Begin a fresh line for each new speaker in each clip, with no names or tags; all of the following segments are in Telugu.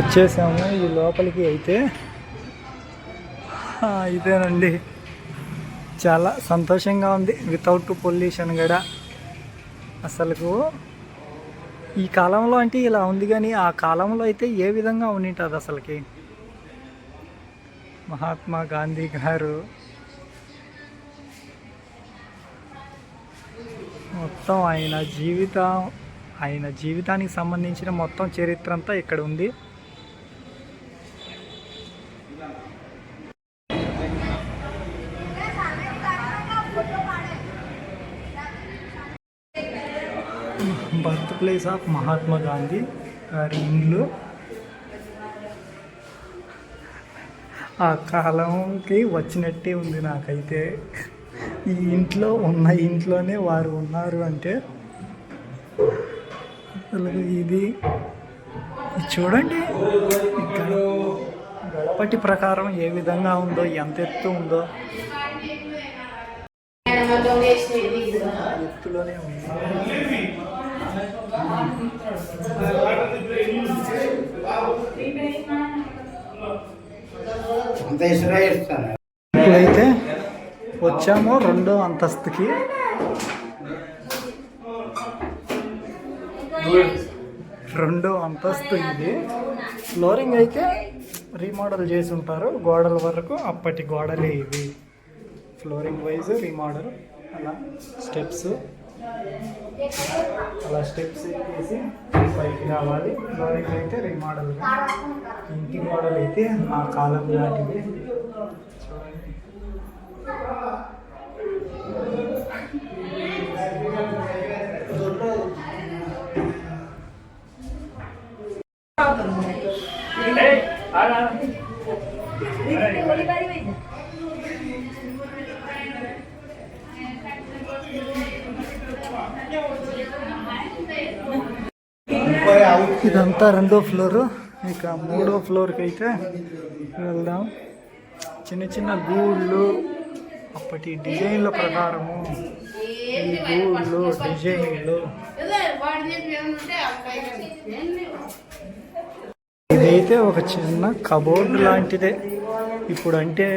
వచ్చేసాము. ఈ లోపలికి అయితే ఇదేనండి. చాలా సంతోషంగా ఉంది. వితౌట్ పొల్యూషన్ కూడా. అసలుకు ఈ కాలంలో అంటే ఇలా ఉంది కానీ ఆ కాలంలో అయితే ఏ విధంగా ఉండింటుంది అసలుకి? మహాత్మా గాంధీ గారు. మొత్తం ఆయన జీవితం ఆయన జీవితానికి సంబంధించిన మొత్తం చరిత్ర అంతా ఇక్కడ ఉంది. Birth place of Mahatma Gandhi గారి ఇల్లు ఆ కాలంకి వచ్చినట్టే ఉంది నాకైతే. ఈ ఇంట్లో ఉన్న ఇంట్లోనే వారు ఉన్నారు అంటే. అసలు ఇది చూడండి గడపటి ప్రకారం ఏ విధంగా ఉందో ఎంత ఎత్తు ఉందో. ఎత్తులోనే ఉంది. ఇప్పుడైతే వచ్చాము రెండో అంతస్తుకి. రెండో అంతస్తు ఇది. ఫ్లోరింగ్ అయితే రీమోడల్ చేసి ఉంటారు. గోడల వరకు అప్పటి గోడలే ఇవి. ఫ్లోరింగ్ వైజ్ రీమోడల్ అలా స్టెప్స్. అలా స్టెప్స్ ఎక్కేసి పైకి రావాలి. ఫ్లోరింగ్ అయితే రీమోడల్ ఇంటి మోడల్ అయితే ఆ కాలం లాంటివి ఇదంతా రెండో ఫ్లోరు. ఇక మూడో ఫ్లోర్కి అయితే వెళ్దాం. చిన్న చిన్న గూళ్ళు అప్పటి డిజైన్ల ప్రకారము ఈ గూళ్ళు డిజైన్లు. ఇదైతే ఒక చిన్న కబోర్డ్ లాంటిదే. ఇప్పుడు అంటే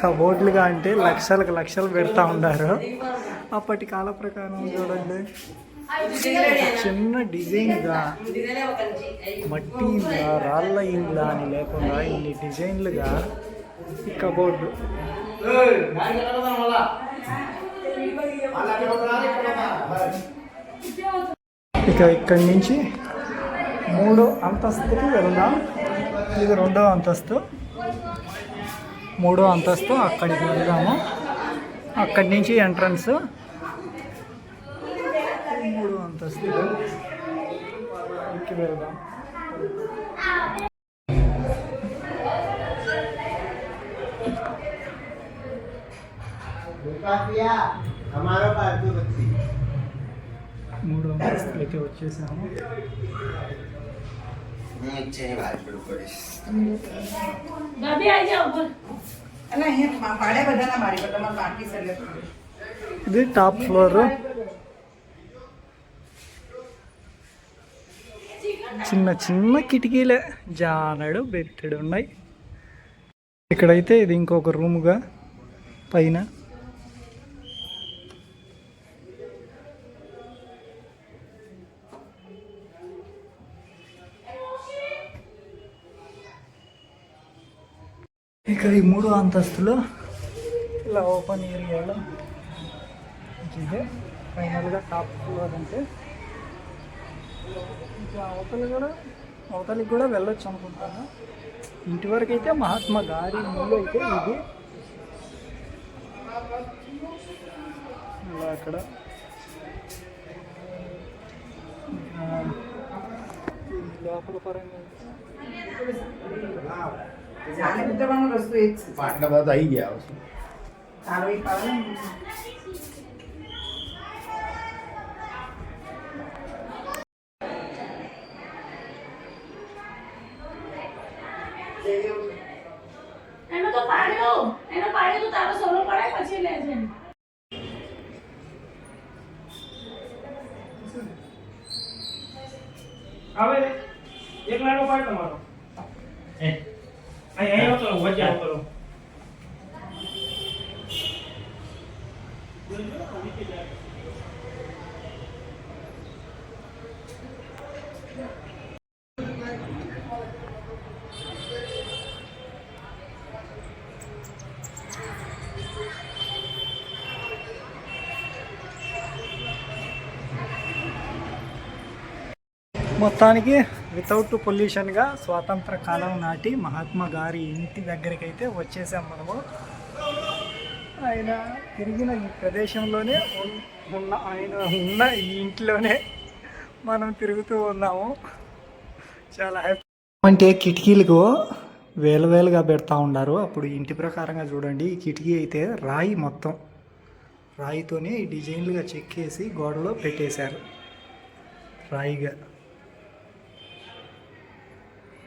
కబోర్డ్లుగా అంటే లక్షలకు లక్షలు పెడతా ఉన్నారు అప్పటి కాల ప్రకారం చూడండి. చిన్న డిజైన్గా మట్టి రాళ్ళ ఇండ్ల అని లేకుండా ఇన్ని డిజైన్లుగా ఈ కబోర్డు. ఇక ఇక్కడి నుంచి మూడో అంతస్తుకి వెళ్దాం. ఇది రెండో అంతస్తు. మూడో అంతస్తు అక్కడికి వెళ్దాము. అక్కడి నుంచి ఎంట్రన్స్ దస్తీర్ ఇంటికి వెళ్దాం మూడు అంతస్తులకి వచ్చేసాము ఇది టాప్ ఫ్లోర్ చిన్న చిన్న కిటికీలే జానడు బెట్టెడు ఉన్నాయి. ఇక్కడైతే ఇది ఇంకొక రూముగా పైన. ఇక ఈ మూడు అంతస్తులో ఇలా ఓపెన్ ఏరియాలో. ఇదే ఫైనల్గా టాప్ ఫ్లోర్ అంటే ఇంకా అవతలి కూడా అవతలకి కూడా వెళ్ళొచ్చు అనుకుంటాను. ఇంటి వరకు అయితే మహాత్మా గారి ఇల్లు అయితే ఇది. అక్కడ. లోపల పరంగా.
పాటల బాధ
అయ్యి అవసరం પાડ્યો. એનો પાડ્યો તો તારો સોલો પડાય પછી લેજે
આવે એક લાડો પાડ તમારો. Anh કરો có tao quên giàu tao.
మొత్తానికి వితౌట్ పొల్యూషన్గా స్వాతంత్ర కాలం నాటి మహాత్మా గారి ఇంటి దగ్గరికి అయితే వచ్చేసాం మనము. ఆయన తిరిగిన ఈ ప్రదేశంలోనే ఉన్న ఆయన ఉన్న ఈ ఇంట్లోనే మనం తిరుగుతూ ఉన్నాము. చాలా హ్యాపీ అంటే కిటికీలకు వేలు వేలుగా పెడతా ఉన్నారు. అప్పుడు ఇంటి ప్రకారంగా చూడండి. ఈ కిటికీ అయితే రాయి మొత్తం. రాయితోనే ఈ డిజైన్లుగా చెక్కేసి గోడలో పెట్టేశారు. రాయిగా.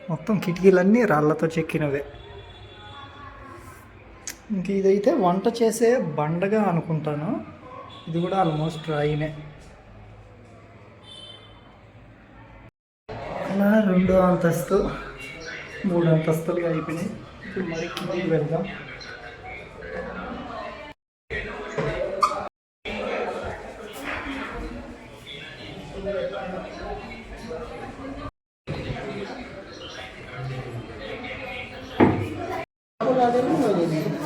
మొత్తం కిటికీలన్నీ రాళ్ళతో చెక్కినవే. ఇంక ఇదైతే వంట చేసే బండగా అనుకుంటాను. ఇది కూడా ఆల్మోస్ట్ రాయినే. అలా రెండో అంతస్తు మూడు అంతస్తులుగా అయిపోయినాయి ఇప్పుడు మరి కిందకి వెళ్దాం. 해야 되는 거지.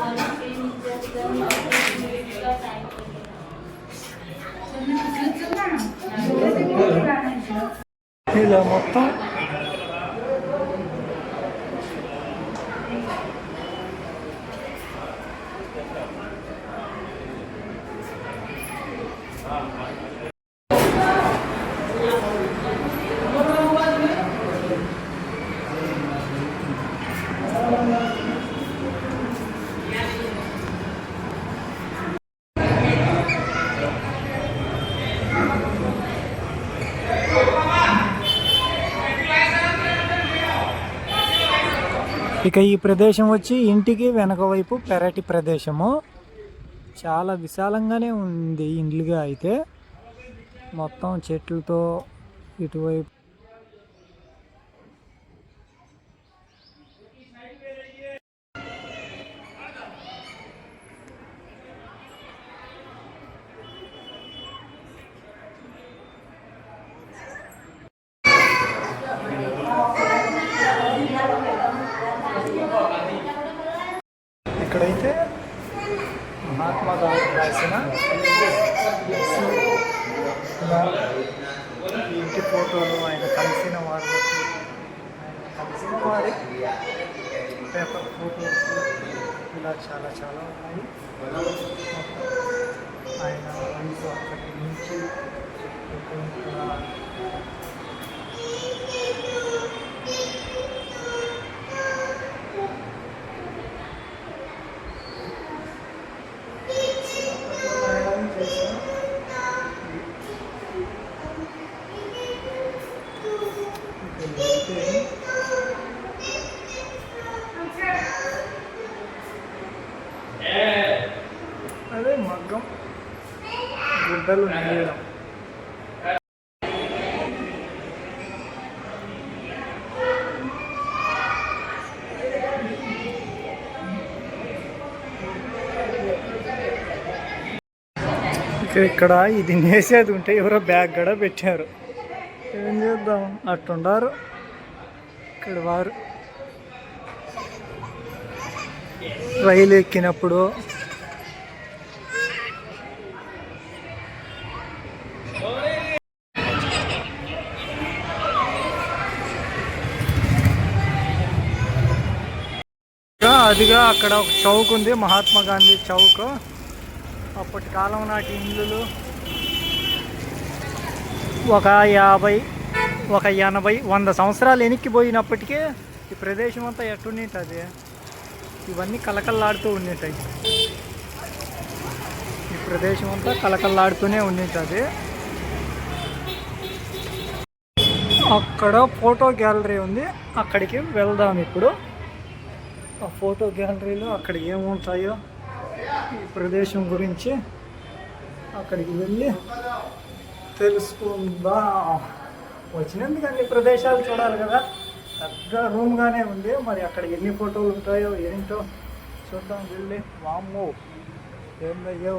힐러 먹고 Thank you. ఇక ఈ ప్రదేశం వచ్చి ఇంటికి వెనక వైపు పెరటి ప్రదేశము. చాలా విశాలంగానే ఉంది ఇండ్లుగా అయితే. మొత్తం చెట్లతో ఇటువైపు ఇక్కడైతే మహాత్మా గాంధీ రాసిన ఇలా ఈ ఇంటి ఫోటోలు ఆయన కలిసిన వారు ఆయన కలిసిన వారి పేపర్ ఫోటోస్ ఇలా చాలా చాలా ఉన్నాయి ఆయన వయసు అక్కడి నుంచి ఇక్కడ గుంటలు నేయడం ఇక్కడ ఇది నేసేది ఉంటే ఎవరో బ్యాగ్ కూడా పెట్టారు. ఏం చేద్దాం? అట్టుండారు ఇక్కడ వారు. రైలు ఎక్కినప్పుడు అదిగా అక్కడ ఒక చౌక్ ఉంది మహాత్మా గాంధీ చౌక్. అప్పటి కాలం నాటి ఇండ్లు ఒక యాభై ఒక ఎనభై వంద సంవత్సరాలు ఎనిక్కిపోయినప్పటికీ ఈ ప్రదేశం అంతా ఎట్టుండేటది ఇవన్నీ కలకల్లాడుతూ ఉండేటాయి ఈ ప్రదేశం అంతా కలకల్లాడుతూనే ఉండేటది అక్కడ ఫోటో గ్యాలరీ ఉంది అక్కడికి వెళ్దాం ఇప్పుడు. ఆ ఫోటో గ్యాలరీలో అక్కడ ఏముంటాయో ఈ ప్రదేశం గురించి అక్కడికి వెళ్ళి తెలుసుకుందా. వచ్చినందుకు అన్ని ప్రదేశాలు చూడాలి కదా. పెద్ద రూమ్గానే ఉంది. మరి అక్కడ ఎన్ని ఫోటోలు ఉంటాయో ఏంటో చూద్దాం వెళ్ళి. వామ్మో ఏందయ్యో